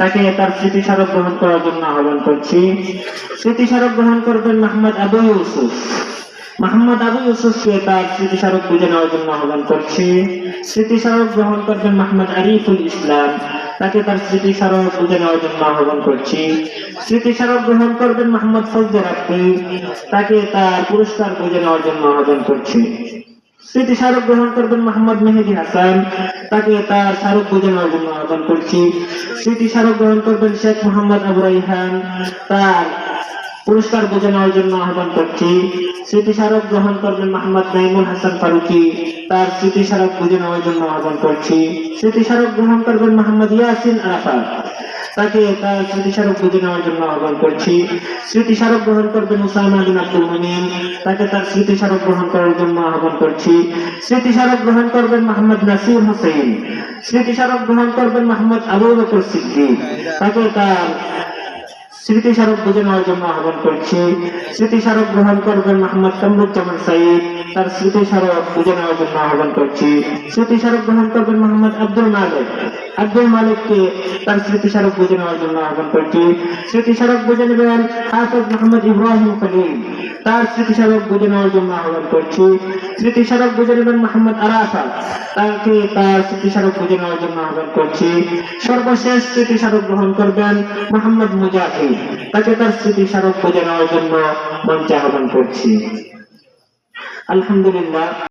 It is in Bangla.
তাকে তার স্মৃতিস্মারক গ্রহণ করার জন্য আহ্বান করছি। স্মৃতিস্মারক গ্রহণ করবেন মোহাম্মদ আবু ইউসুফ। মোহাম্মদ আবু ইউসুফকে তার স্মৃতিস্মারক বুঝে নেওয়ার জন্য আহ্বান করছি। স্মৃতিস্মারক গ্রহণ করবেন মোহাম্মদ আরিফুল ইসলাম। তাকে তার স্মৃতিস্মারক বুঝে নেওয়ার জন্য আহ্বান করছি। স্মৃতিস্মারক গ্রহণ করবেন মোহাম্মদ ফজলে তাকে তার পুরস্কার বুঝে নেওয়ার জন্য আহ্বান করছি। স্মৃতি স্মারক গ্রহণ করবেন মোহাম্মদ মেহেদি হাসান। তাকে তার স্মারক বুঝে নেওয়ার জন্য আহ্বান করছি। স্মৃতি স্মারক গ্রহণ করবেন শেখ মোহাম্মদ আবু রাইহান। তার পুরস্কার বুঝে নেওয়ার জন্য আহ্বান করছি। স্মৃতি স্মারক গ্রহণ করবেন মোহাম্মদ নাইমুল হাসান ফারুকি। তার স্মৃতি স্মারক বুঝে নেওয়ার জন্য আহ্বান করছি। স্মৃতি স্মারক গ্রহণ করবেন মোহাম্মদ ইয়াসিন আরাফাত। তাকে তার স্মৃতিস্মারক বুঝে নেওয়ার জন্য আহ্বান করছি। স্মৃতিস্মারক গ্রহণ করবেন উসামা বিন আব্দুল মুমিন। তাকে তার স্মৃতিস্মারক গ্রহণ করার জন্য আহ্বান করছি। স্মৃতিস্মারক গ্রহণ করবেন মোহাম্মদ নাসির হোসেন। স্মৃতিস্মারক গ্রহণ করবেন মোহাম্মদ আবু বকর সিদ্দিক। তাকে তার স্মৃতিস্মারক বুঝে নেওয়ার জন্য আহ্বান করছি। স্মৃতিস্মারক গ্রহণ করবেন মোহাম্মদ কামরুজ্জামান সাইদ। তার স্মৃতিস্মারক বুঝে নেওয়ার জন্য আহ্বান করছি। স্মৃতিস্মারক গ্রহণ করবেন মোহাম্মদ আব্দুল মালিক। আব্দুল মালিককে তার স্মৃতিস্মারক বুঝে নেওয়ার জন্য আহ্বান করছি। স্মৃতিস্মারক বুঝে নেবেন হাফেজ মোহাম্মদ ইব্রাহিম খলিল। তার স্মৃতিস্মারক বুঝে নেওয়ার জন্য আহ্বান করছি। স্মৃতিস্মারক বুঝে নেবেন মোহাম্মদ আরাফা তাকে তার স্মৃতিস্মারক বুঝে নেওয়ার জন্য আহ্বান করছি। সর্বশেষ স্মৃতিস্মারক গ্রহণ করবেন মোহাম্মদ মুজাহিদ। তাকে তার স্মৃতিস্মারক বুঝে নেওয়ার জন্য মঞ্চে আহ্বান করছি। আলহামদুলিল্লাহ।